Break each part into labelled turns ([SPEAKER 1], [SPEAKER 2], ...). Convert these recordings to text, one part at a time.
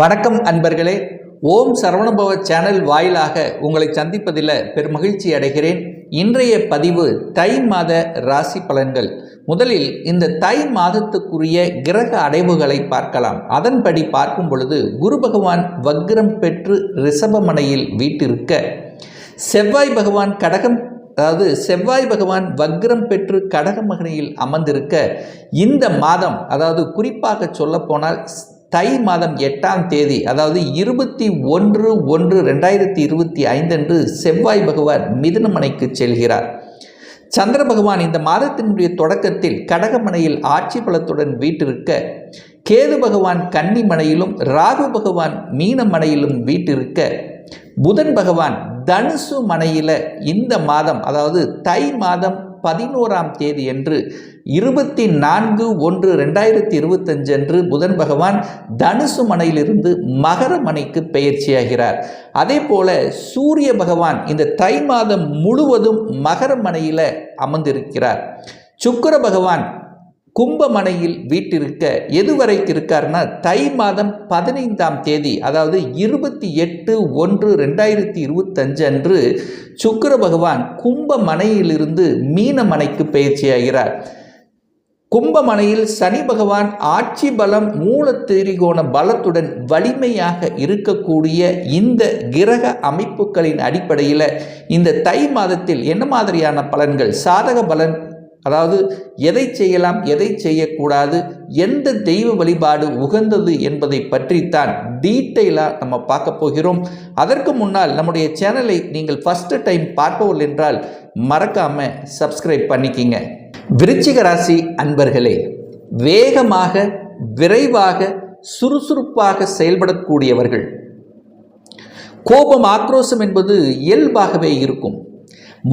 [SPEAKER 1] வணக்கம் அன்பர்களே. ஓம் சரவணபவ சேனல் வாயிலாக உங்களை சந்திப்பதில் பெருமகிழ்ச்சி அடைகிறேன். இன்றைய பதிவு தை மாத ராசி பலன்கள். முதலில் இந்த தை மாதத்துக்குரிய கிரக அடைவுகளை பார்க்கலாம். அதன்படி பார்க்கும் பொழுது குரு பகவான் வக்ரம் பெற்று ரிஷபமனையில் வீட்டிருக்க. செவ்வாய் பகவான் கடகம் அதாவது செவ்வாய் பகவான் வக்ரம் பெற்று கடகமகனையில் அமர்ந்திருக்க. இந்த மாதம் அதாவது குறிப்பாக சொல்லப்போனால் தை மாதம் எட்டாம் தேதி அதாவது இருபத்தி ஒன்று ஒன்று ரெண்டாயிரத்தி இருபத்தி ஐந்தன்று செவ்வாய் பகவான் மிதுனமனைக்கு செல்கிறார். சந்திர பகவான் இந்த மாதத்தினுடைய தொடக்கத்தில் கடகமனையில் ஆட்சி பலத்துடன் வீட்டிருக்க கேது பகவான் கன்னிமனையிலும் ராகு பகவான் மீனமனையிலும் வீட்டிருக்க புதன் பகவான் தனுசு மனையில் இந்த மாதம் அதாவது தை மாதம் பதினோராம் தேதி என்று இருபத்தி நான்கு ஒன்று ரெண்டாயிரத்தி இருபத்தஞ்சு அன்று புதன் பகவான் தனுசு மனையிலிருந்து மகர மனைக்கு பெயர்ச்சியாகிறார். அதே போல சூரிய பகவான் இந்த தை மாதம் முழுவதும் மகர மனையில் அமர்ந்திருக்கிறார். சுக்கர பகவான் கும்பமனையில் வீட்டிருக்க எதுவரைக்கு இருக்காருன்னா தை மாதம் பதினைந்தாம் தேதி அதாவது இருபத்தி எட்டு ஒன்று ரெண்டாயிரத்தி இருபத்தஞ்சு அன்று சுக்கர பகவான் கும்பமனையிலிருந்து மீனமனைக்கு பயிற்சியாகிறார். கும்பமனையில் சனி பகவான் ஆட்சி பலம் மூல திரிகோண பலத்துடன் வலிமையாக இருக்கக்கூடிய இந்த கிரக அமைப்புகளின் அடிப்படையில் இந்த தை மாதத்தில் என்ன மாதிரியான பலன்கள்? சாதக பலன் அதாவது எதை செய்யலாம் எதை செய்யக்கூடாது எந்த தெய்வ வழிபாடு உகந்தது என்பதை பற்றித்தான் டீட்டெயிலாக நம்ம பார்க்க போகிறோம். அதற்கு முன்னால் நம்முடைய சேனலை நீங்கள் ஃபஸ்ட்டு டைம் பார்ப்பவர்கள் என்றால் மறக்காமல் சப்ஸ்கிரைப் பண்ணிக்கிங்க. விருச்சிக ராசி அன்பர்களே வேகமாக விரைவாக சுறுசுறுப்பாக செயல்படக்கூடியவர்கள். கோபம் ஆக்ரோஷம் என்பது இயல்பாகவே இருக்கும்.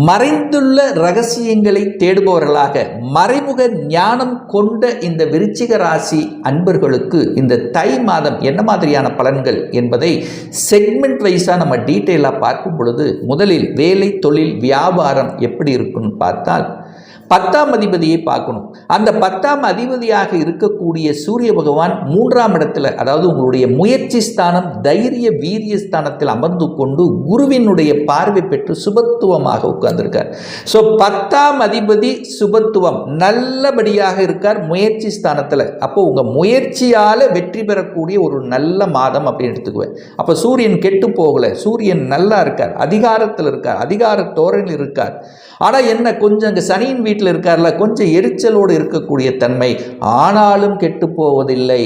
[SPEAKER 1] மறைந்துள்ள ரகசியங்களை தேடுபவர்களாக மறைமுக ஞானம் கொண்ட இந்த விருச்சிக ராசி அன்பர்களுக்கு இந்த தை மாதம் என்ன மாதிரியான பலன்கள் என்பதை செக்மெண்ட் வைஸாக நம்ம டீட்டெயிலாக பார்க்கும் பொழுது முதலில் வேலை தொழில் வியாபாரம் எப்படி இருக்குன்னு பார்த்தால் பத்தாம் அதிபதியை பார்க்கணும். அந்த பத்தாம் அதிபதியாக இருக்கக்கூடிய சூரிய பகவான் மூன்றாம் இடத்துல அதாவது உங்களுடைய முயற்சி ஸ்தானம் தைரிய வீரிய ஸ்தானத்தில் அமர்ந்து கொண்டு குருவினுடைய பார்வை பெற்று சுபத்துவமாக உட்கார்ந்திருக்கார். ஸோ பத்தாம் அதிபதி சுபத்துவம் நல்லபடியாக இருக்கார் முயற்சி ஸ்தானத்தில். அப்போ உங்கள் முயற்சியால் வெற்றி பெறக்கூடிய ஒரு நல்ல மாதம் அப்படின்னு எடுத்துக்குவேன். அப்போ சூரியன் கெட்டு போகலை சூரியன் நல்லா இருக்கார் அதிகாரத்தில் இருக்கார் அதிகார தோரணில் இருக்கார். ஆனால் என்ன கொஞ்சம் அங்கே சனியின் வீட்டில் இருக்கார்ல கொஞ்சம் எரிச்சலோடு இருக்கக்கூடிய தன்மை. ஆனாலும் கெட்டு போவதில்லை.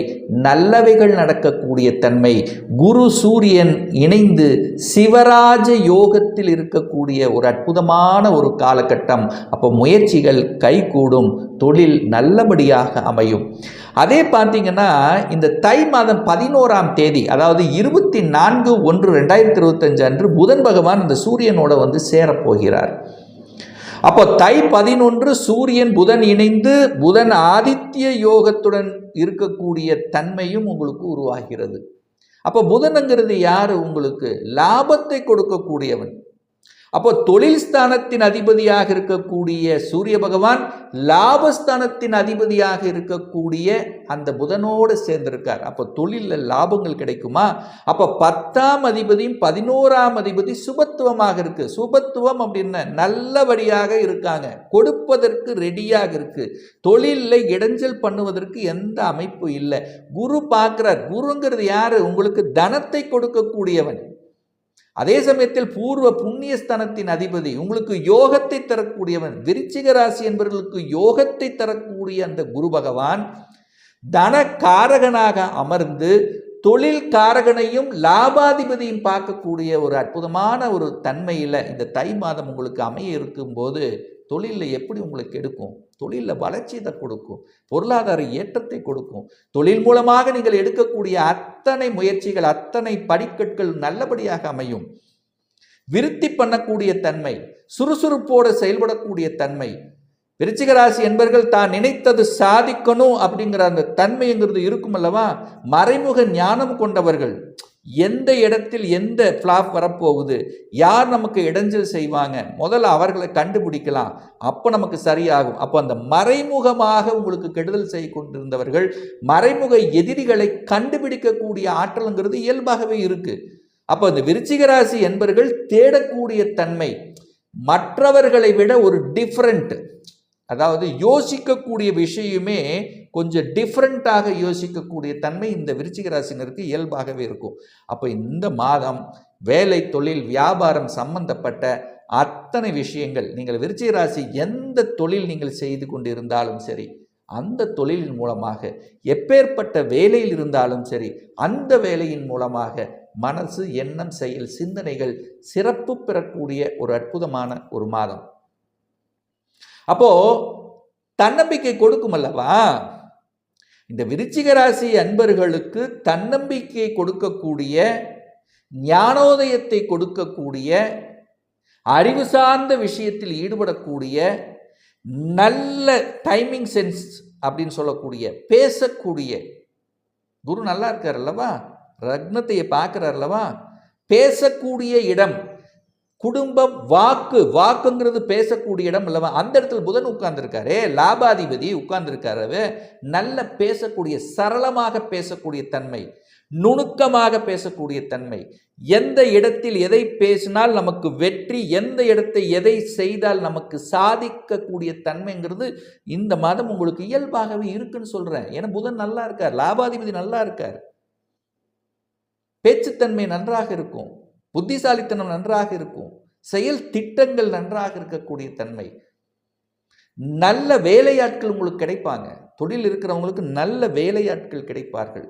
[SPEAKER 1] நல்லவைகள் நடக்கக்கூடிய தன்மை. குரு சூரியன் இணைந்து சிவராஜ யோகத்தில் இருக்கக்கூடிய ஒரு அற்புதமான ஒரு காலகட்டம். அப்போ முயற்சிகள் கைகூடும். தொழில் நல்லபடியாக அமையும். அதே பார்த்தீங்கன்னா இந்த தை மாதம் பதினோராம் தேதி அதாவது இருபத்தி நான்கு ஒன்று ரெண்டாயிரத்தி இருபத்தஞ்சு அன்று புதன் பகவான் இந்த சூரியனோட வந்து சேரப்போகிறார் அப்போ தை பதினொன்று சூரியன் புதன் இணைந்து புதன் ஆதித்ய யோகத்துடன் இருக்கக்கூடிய தன்மையும் உங்களுக்கு உருவாகிறது. அப்போ புதனுங்கிறது யார்? உங்களுக்கு லாபத்தை கொடுக்கக்கூடியவன். அப்போ தொழில் ஸ்தானத்தின் அதிபதியாக இருக்கக்கூடிய சூரிய பகவான் லாபஸ்தானத்தின் அதிபதியாக இருக்கக்கூடிய அந்த புதனோடு சேர்ந்திருக்கார். அப்போ தொழிலில் லாபங்கள் கிடைக்குமா? அப்போ பத்தாம் அதிபதியும் பதினோராம் அதிபதி சுபத்துவமாக இருக்கு. சுபத்துவம் அப்படின்னா நல்லபடியாக இருக்காங்க. கொடுப்பதற்கு ரெடியாக இருக்கு. தொழிலில் இடைஞ்சல் பண்ணுவதற்கு எந்த அமைப்பு இல்லை. குரு பார்க்கிறார். குருங்கிறது யாரு? உங்களுக்கு தனத்தை கொடுக்கக்கூடியவன். அதே சமயத்தில் பூர்வ புண்ணியஸ்தனத்தின் அதிபதி உங்களுக்கு யோகத்தை தரக்கூடியவன் விருச்சிக ராசி என்பவர்களுக்கு யோகத்தை தரக்கூடிய அந்த குரு பகவான் தன காரகனாக அமர்ந்து தொழில் காரகனையும் லாபாதிபதியும் பார்க்கக்கூடிய ஒரு அற்புதமான ஒரு தன்மையில் இந்த தை மாதம் உங்களுக்கு அமைய இருக்கும்போது தொழிலில் எப்படி உங்களுக்கு எடுக்கும்? தொழிலில் வளர்ச்சியை கொடுக்கும். பொருளாதார ஏற்றத்தை கொடுக்கும். தொழில் மூலமாக நீங்கள் எடுக்கக்கூடிய அத்தனை முயற்சிகள் அத்தனை படிக்கட்கள் நல்லபடியாக அமையும். விருத்தி பண்ணக்கூடிய தன்மை சுறுசுறுப்போடு செயல்படக்கூடிய தன்மை. விருச்சிகராசி என்பர்கள் தான் நினைத்தது சாதிக்கணும் அப்படிங்கிற அந்த தன்மைங்கிறது இருக்கும் அல்லவா? மறைமுக ஞானம் கொண்டவர்கள். எந்த இடத்தில் எந்த ஃப்ளாப் வரப்போகுது யார் நமக்கு இடைஞ்சல் செய்வாங்க முதல்ல அவர்களை கண்டுபிடிக்கலாம். அப்போ நமக்கு சரியாகும். அப்போ அந்த மறைமுகமாக உங்களுக்கு கெடுதல் செய்ய கொண்டிருந்தவர்கள் மறைமுக எதிரிகளை கண்டுபிடிக்கக்கூடிய ஆற்றலுங்கிறது இயல்பாகவே இருக்குது அப்போ இந்த விருச்சிகராசி என்பர்கள் தேடக்கூடிய தன்மை மற்றவர்களை விட ஒரு டிஃப்ரெண்ட் அதாவது யோசிக்கக்கூடிய விஷயமே கொஞ்சம் டிஃப்ரெண்ட்டாக யோசிக்கக்கூடிய தன்மை இந்த விருச்சிக ராசினருக்கு இயல்பாகவே இருக்கும். அப்போ இந்த மாதம் வேலை தொழில் வியாபாரம் சம்பந்தப்பட்ட அத்தனை விஷயங்கள் நீங்கள் விருச்சிக ராசி எந்த தொழில் நீங்கள் செய்து கொண்டிருந்தாலும் சரி அந்த தொழிலின் மூலமாக எப்பேற்பட்ட வேலையில் இருந்தாலும் சரி அந்த வேலையின் மூலமாக மனசு எண்ணம் செயல் சிந்தனைகள் சிறப்பு பெறக்கூடிய ஒரு அற்புதமான ஒரு மாதம். அப்போ தன்னம்பிக்கை கொடுக்கும் அல்லவா? இந்த விருச்சிக ராசி அன்பர்களுக்கு தன்னம்பிக்கையை கொடுக்கக்கூடிய ஞானோதயத்தை கொடுக்கக்கூடிய அறிவு சார்ந்த விஷயத்தில் ஈடுபடக்கூடிய நல்ல டைமிங் சென்ஸ் அப்படின்னு சொல்லக்கூடிய பேசக்கூடிய குரு நல்லா இருக்கார் அல்லவா? ரக்னத்தை பார்க்குறார் அல்லவா? பேசக்கூடிய இடம். குடும்பம் வாக்கு வாக்குங்கிறது பேசக்கூடிய இடம் இல்லவா அந்த இடத்துல புதன் உட்கார்ந்துருக்காரு. லாபாதிபதி உட்கார்ந்துருக்காரு நல்ல பேசக்கூடிய சரளமாக பேசக்கூடிய தன்மை. நுணுக்கமாக பேசக்கூடிய தன்மை. எந்த இடத்தில் எதை பேசினால் நமக்கு வெற்றி எந்த இடத்தை எதை செய்தால் நமக்கு சாதிக்கக்கூடிய தன்மைங்கிறது இந்த மாதம் உங்களுக்கு இயல்பாகவே இருக்குன்னு சொல்கிறேன் ஏன்னா புதன் நல்லா இருக்கார் லாபாதிபதி நல்லா இருக்கார். பேச்சுத்தன்மை நன்றாக இருக்கும். புத்திசாலித்தனம் நன்றாக இருக்கும். செயல் திட்டங்கள் நன்றாக இருக்கக்கூடிய தன்மை. நல்ல வேலையாட்கள் உங்களுக்கு கிடைப்பாங்க. தொழில் இருக்கிறவங்களுக்கு நல்ல வேலையாட்கள் கிடைப்பார்கள்.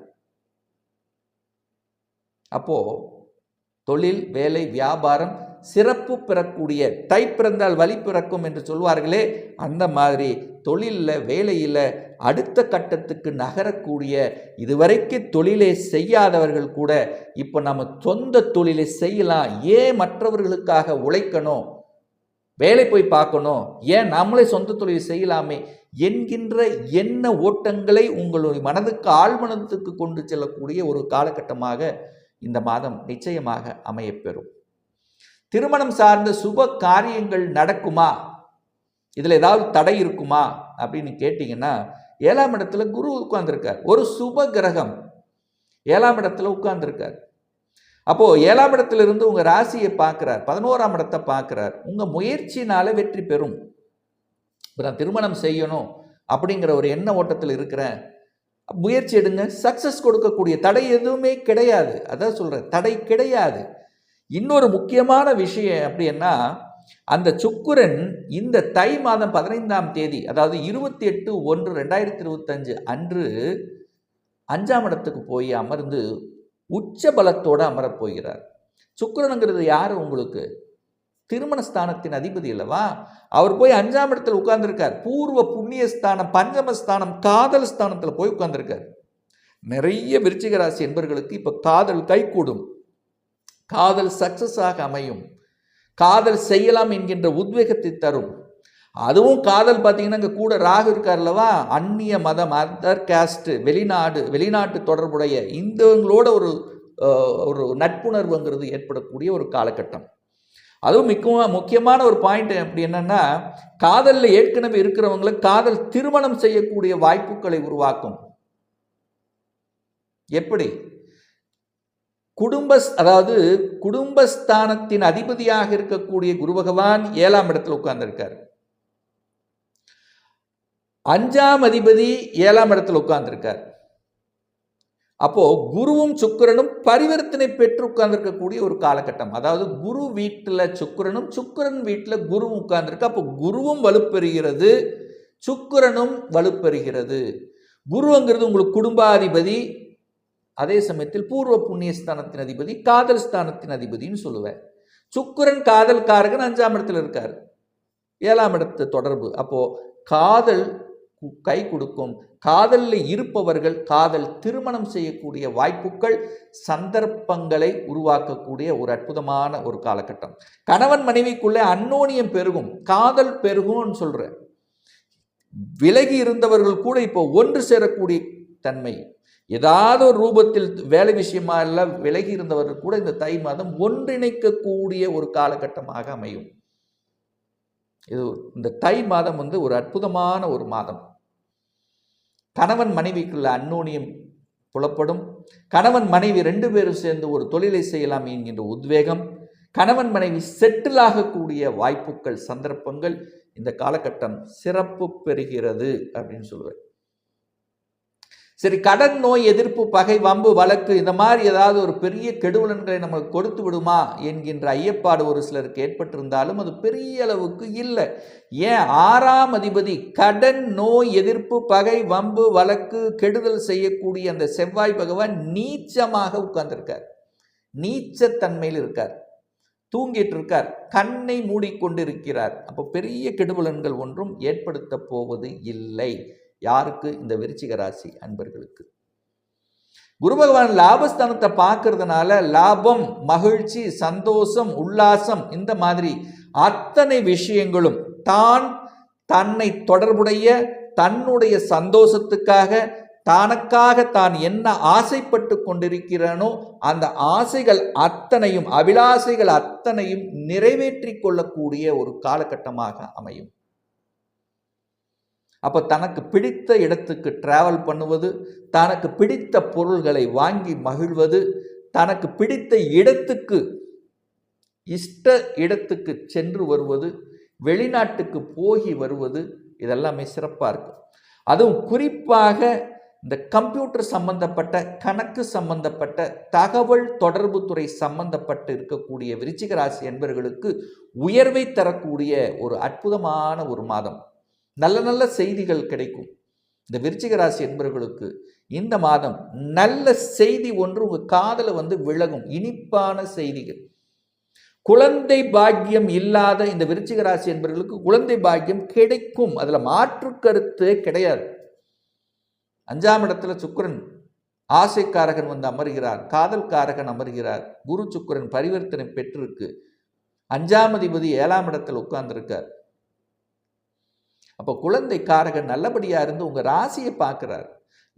[SPEAKER 1] அப்போ தொழில் வேலை வியாபாரம் சிறப்பு பெறக்கூடிய தை பிறந்தால் வழி பிறக்கும் என்று சொல்வார்களே அந்த மாதிரி தொழிலில் வேலையில் அடுத்த கட்டத்துக்கு நகரக்கூடிய இதுவரைக்கும் தொழிலை செய்யாதவர்கள் கூட இப்போ நம்ம சொந்த தொழிலை செய்யலாம் ஏன் மற்றவர்களுக்காக உழைக்கணும் வேலை போய் பார்க்கணும் ஏன் நம்மளே சொந்த தொழிலை செய்யலாமே என்கின்ற எண்ண ஓட்டங்களை உங்களுடைய மனதுக்கு ஆழ்மனத்துக்கு கொண்டு செல்லக்கூடிய ஒரு காலகட்டமாக இந்த மாதம் நிச்சயமாக அமையப்பெறும் திருமணம் சார்ந்த சுப காரியங்கள் நடக்குமா? இதில் ஏதாவது தடை இருக்குமா? அப்படின்னு கேட்டிங்கன்னா ஏழாம் இடத்துல குரு உட்கார்ந்துருக்கார். ஒரு சுப கிரகம். ஏழாம் இடத்துல உட்கார்ந்துருக்கார். அப்போது ஏழாம் இடத்துல இருந்து உங்கள் ராசியை பார்க்குறார். பதினோராம் இடத்தை பார்க்குறார். உங்கள் முயற்சினால் வெற்றி பெறும். இப்போ நான் திருமணம் செய்யணும் அப்படிங்கிற ஒரு எண்ண ஓட்டத்தில் இருக்கிறேன். முயற்சி எடுங்க. சக்ஸஸ் கொடுக்கக்கூடிய தடை எதுவுமே கிடையாது. அதான் சொல்கிறேன் தடை கிடையாது. இன்னொரு முக்கியமான விஷயம் அப்படின்னா அந்த சுக்குரன் இந்த தை மாதம் பதினைந்தாம் தேதி அதாவது இருபத்தி எட்டு ஒன்று ரெண்டாயிரத்தி இருபத்தஞ்சு அன்று அஞ்சாம் இடத்துக்கு போய் அமர்ந்து உச்ச பலத்தோடு அமரப் போகிறார். சுக்கிரனுங்கிறது யார் உங்களுக்கு? திருமணஸ்தானத்தின் அதிபதி அல்லவா? அவர் போய் அஞ்சாம் இடத்துல உட்கார்ந்துருக்கார். பூர்வ புண்ணிய ஸ்தானம் பஞ்சமஸ்தானம் காதல் ஸ்தானத்தில் போய் உட்கார்ந்துருக்கார். நிறைய விருச்சிக ராசி என்பவர்களுக்கு இப்போ காதல் கைகூடும். காதல் சக்சஸ் ஆக அமையும். காதல் செய்யலாம் என்கின்ற உத்வேகத்தை தரும். அதுவும் காதல் பார்த்தீங்கன்னா இங்கே கூட ராகு இருக்கார் அல்லவா? அந்நிய மதம் அதர் கேஸ்ட்டு வெளிநாடு வெளிநாட்டு தொடர்புடைய இந்தவங்களோட ஒரு ஒரு நட்புணர்வுங்கிறது ஏற்படக்கூடிய ஒரு காலகட்டம். அதுவும் மிக்க முக்கியமான ஒரு பாயிண்ட் அப்படி என்னன்னா காதலில் ஏற்கனவே இருக்கிறவங்களை காதல் திருமணம் செய்யக்கூடிய வாய்ப்புகளை உருவாக்கும். எப்படி? குடும்ப அதாவது குடும்பஸ்தானத்தின் அதிபதியாக இருக்கக்கூடிய குரு பகவான் ஏழாம் இடத்துல உட்கார்ந்துருக்கார். அஞ்சாம் அதிபதி ஏழாம் இடத்துல உட்கார்ந்துருக்கார். அப்போ குருவும் சுக்கரனும் பரிவர்த்தனை பெற்று உட்கார்ந்துருக்கக்கூடிய ஒரு காலகட்டம். அதாவது குரு வீட்டில் சுக்கரனும் சுக்கரன் வீட்டில் குருவும் உட்கார்ந்துருக்கு. அப்போ குருவும் வலுப்பெறுகிறது சுக்கரனும் வலுப்பெறுகிறது. குருங்கிறது உங்களுக்கு குடும்பாதிபதி அதே சமயத்தில் பூர்வ புண்ணிய ஸ்தானத்தின் அதிபதி காதல் ஸ்தானத்தின் அதிபதினு சொல்லுவேன் சுக்கரன் காதல்காரகன் அஞ்சாம் இடத்துல இருக்கார். ஏழாம் இடத்து தொடர்பு. அப்போ காதல் கை கொடுக்கும். காதலில் இருப்பவர்கள் காதல் திருமணம் செய்யக்கூடிய வாய்ப்புகள் சந்தர்ப்பங்களை உருவாக்கக்கூடிய ஒரு அற்புதமான ஒரு காலகட்டம். கணவன் மனைவிக்குள்ளே அன்னோனியம் பெருகும். காதல் பெருகும்னு சொல்கிறேன் விலகி இருந்தவர்கள் கூட இப்போ ஒன்று சேரக்கூடிய தன்மை. ஏதாவது ஒரு ரூபத்தில் வேலை விஷயமா எல்லாம் விலகி இருந்தவர்கள் கூட இந்த தை மாதம் ஒன்றிணைக்கக்கூடிய ஒரு காலகட்டமாக அமையும். இது இந்த தை மாதம் வந்து ஒரு அற்புதமான ஒரு மாதம். கணவன் மனைவிக்குள்ள அன்னோனியம் புலப்படும். கணவன் மனைவி ரெண்டு பேரும் சேர்ந்து ஒரு தொழிலை செய்யலாம் என்கின்ற உத்வேகம். கணவன் மனைவி செட்டில் ஆகக்கூடிய வாய்ப்புகள் சந்தர்ப்பங்கள் இந்த காலகட்டம் சிறப்பு பெறுகிறது அப்படின்னு சொல்லுவேன். சரி கடன் நோய் எதிர்ப்பு பகை வம்பு வழக்கு இந்த மாதிரி ஏதாவது ஒரு பெரிய கெடுவலன்களை நம்மளுக்கு கொடுத்து விடுமா என்கின்ற ஐயப்பாடு ஒரு சிலருக்கு ஏற்பட்டிருந்தாலும் அது பெரிய அளவுக்கு இல்லை. ஏன்? ஆறாம் அதிபதி கடன் நோய் எதிர்ப்பு பகை வம்பு வழக்கு கெடுதல் செய்யக்கூடிய அந்த செவ்வாய் பகவான் நீச்சமாக உட்கார்ந்திருக்கார். நீச்சத்தன்மையில் இருக்கார். தூங்கிட்டு இருக்கார். கண்ணை மூடிக்கொண்டிருக்கிறார். அப்போ பெரிய கெடுபலன்கள் ஒன்றும் ஏற்படுத்த போவது இல்லை. யாருக்கு? இந்த விருச்சிக ராசி அன்பர்களுக்கு. குரு பகவான் லாபஸ்தானத்தை பார்க்கறதுனால லாபம் மகிழ்ச்சி சந்தோஷம் உல்லாசம் இந்த மாதிரி அத்தனை விஷயங்களும் தான் தன்னை தொடர்புடைய தன்னுடைய சந்தோஷத்துக்காக தனக்காக தான் என்ன ஆசைப்பட்டு கொண்டிருக்கிறானோ அந்த ஆசைகள் அத்தனையும் அபிலாசைகள் அத்தனையும் நிறைவேற்றி கொள்ளக்கூடிய ஒரு காலகட்டமாக அமையும். அப்போ தனக்கு பிடித்த இடத்துக்கு டிராவல் பண்ணுவது தனக்கு பிடித்த பொருள்களை வாங்கி மகிழ்வது தனக்கு பிடித்த இடத்துக்கு இஷ்ட இடத்துக்கு சென்று வருவது வெளிநாட்டுக்கு போகி வருவது இதெல்லாமே சிறப்பாக இருக்கும். அதுவும் குறிப்பாக இந்த கம்ப்யூட்டர் சம்பந்தப்பட்ட கணக்கு சம்பந்தப்பட்ட தகவல் தொடர்பு துறை சம்பந்தப்பட்டு இருக்கக்கூடிய விருச்சிக ராசி என்பவர்களுக்கு உயர்வை தரக்கூடிய ஒரு அற்புதமான ஒரு மாதம். நல்ல நல்ல செய்திகள் கிடைக்கும். இந்த விருச்சிக ராசி என்பவர்களுக்கு இந்த மாதம் நல்ல செய்தி ஒன்று உங்கள் காதலை வந்து விலகும். இனிப்பான செய்திகள். குழந்தை பாக்கியம் இல்லாத இந்த விருச்சிக ராசி என்பவர்களுக்கு குழந்தை பாக்கியம் கிடைக்கும். அதில் மாற்று கருத்து கிடையாது. அஞ்சாம் இடத்துல சுக்கிரன் ஆசைக்காரகன் வந்து அமர்கிறார். காதல்காரகன் அமர்கிறார். குரு சுக்கிரன் பரிவர்த்தனை பெற்றிருக்கு. அஞ்சாம் அதிபதி ஏழாம் இடத்தில் உட்கார்ந்திருக்கார். அப்போ குழந்தை காரகன் நல்லபடியாக இருந்து உங்கள் ராசியை பார்க்குறார்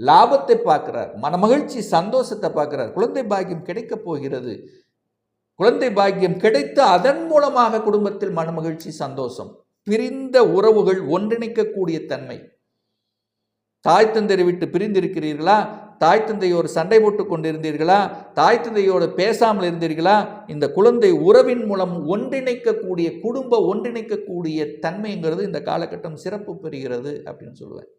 [SPEAKER 1] லாபத்தை பார்க்குறார் மனமகிழ்ச்சி சந்தோஷத்தை பார்க்குறார். குழந்தை பாக்கியம் கிடைக்கப் போகிறது. குழந்தை பாக்கியம் கிடைத்து அதன் மூலமாக குடும்பத்தில் மனமகிழ்ச்சி சந்தோஷம் பிரிந்த உறவுகள் ஒன்றிணைக்கக்கூடிய தன்மை. தாய் தந்தரை விட்டு பிரிந்திருக்கிறீர்களா? தாய் தந்தையோடு சண்டை போட்டு கொண்டிருந்தீர்களா? தாய் தந்தையோடு பேசாமல் இருந்தீர்களா? இந்த குழந்தை உறவின் மூலம் ஒன்றிணைக்கக்கூடிய குடும்ப ஒன்றிணைக்கக்கூடிய தன்மைங்கிறது இந்த காலகட்டம் சிறப்பு பெறுகிறது அப்படின்னு சொல்லுவேன்.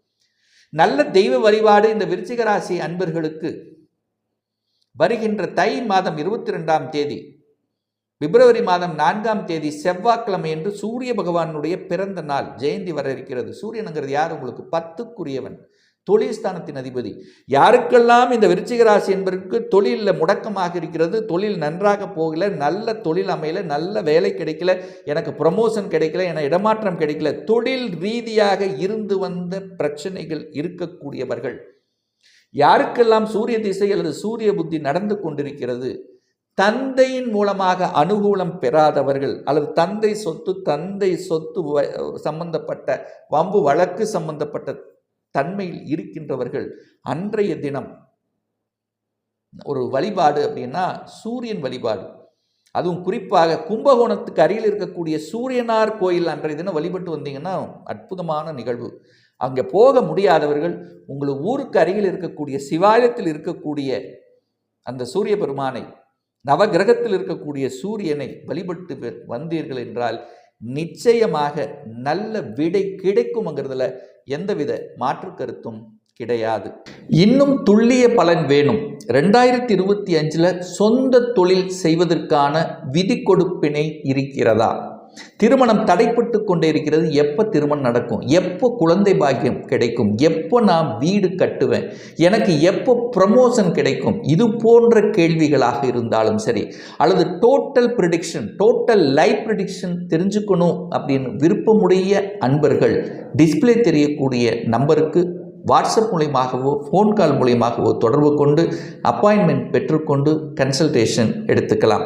[SPEAKER 1] நல்ல தெய்வ வழிபாடு இந்த விருச்சிகராசி அன்பர்களுக்கு. வருகின்ற தை மாதம் இருபத்தி ரெண்டாம் தேதி பிப்ரவரி மாதம் நான்காம் தேதி செவ்வாய்க்கிழமை என்று சூரிய பகவானுடைய பிறந்த நாள் ஜெயந்தி வர இருக்கிறது. சூரியனுங்கிறது யார்? உங்களுக்கு பத்துக்குரியவன். தொழில்ஸ்தானத்தின் அதிபதி. யாருக்கெல்லாம் இந்த விருச்சிக ராசி என்பதற்கு தொழிலில் முடக்கமாக இருக்கிறது தொழில் நன்றாக போகல நல்ல தொழில் அமையல நல்ல வேலை கிடைக்கல எனக்கு ப்ரமோஷன் கிடைக்கல என இடமாற்றம் கிடைக்கல தொழில் ரீதியாக இருந்து வந்த பிரச்சனைகள் இருக்கக்கூடியவர்கள். யாருக்கெல்லாம் சூரிய திசை அல்லது சூரிய புத்தி நடந்து கொண்டிருக்கிறது தந்தையின் மூலமாக அனுகூலம் பெறாதவர்கள் அல்லது தந்தை சொத்து தந்தை சொத்து சம்பந்தப்பட்ட வம்பு வழக்கு சம்பந்தப்பட்ட தன்மையில் இருக்கின்றவர்கள் அன்றைய தினம். ஒரு வழிபாடு அப்படின்னா சூரியன் வழிபாடு. அதுவும் குறிப்பாக கும்பகோணத்துக்கு அருகில் இருக்கக்கூடிய சூரியனார் கோயில் அன்றைய தினம் வழிபட்டு வந்தீங்கன்னா அற்புதமான நிகழ்வு. அங்கே போக முடியாதவர்கள் உங்கள் ஊருக்கு அருகில் இருக்கக்கூடிய சிவாலயத்தில் இருக்கக்கூடிய அந்த சூரிய பெருமானை நவகிரகத்தில் இருக்கக்கூடிய சூரியனை வழிபட்டு வந்தீர்கள் என்றால் நிச்சயமாக நல்ல விடை கிடைக்கும்ங்கிறதுல எந்தவித மாற்று கருத்தும் கிடையாது. இன்னும் துல்லிய பலன் வேணும். ரெண்டாயிரத்தி இருபத்தி அஞ்சில் சொந்த தொழில் செய்வதற்கான விதி கொடுப்பினை இருக்கிறதா? திருமணம் தடைப்பட்டு கொண்டே இருக்கிறது எப்போ திருமணம் நடக்கும்? எப்போ குழந்தை பாக்கியம் கிடைக்கும்? எப்போ நான் வீடு கட்டுவேன்? எனக்கு எப்போ ப்ரமோஷன் கிடைக்கும்? இது போன்ற கேள்விகளாக இருந்தாலும் சரி அல்லது total prediction total life prediction தெரிஞ்சுக்கணும் அப்படின்னு விருப்பமுடைய அன்பர்கள் டிஸ்பிளே தெரியக்கூடிய நம்பருக்கு வாட்ஸ்அப் மூலியமாகவோ ஃபோன் கால் மூலியமாகவோ தொடர்பு கொண்டு அப்பாயின்மெண்ட் பெற்றுக்கொண்டு கன்சல்டேஷன் எடுத்துக்கலாம்.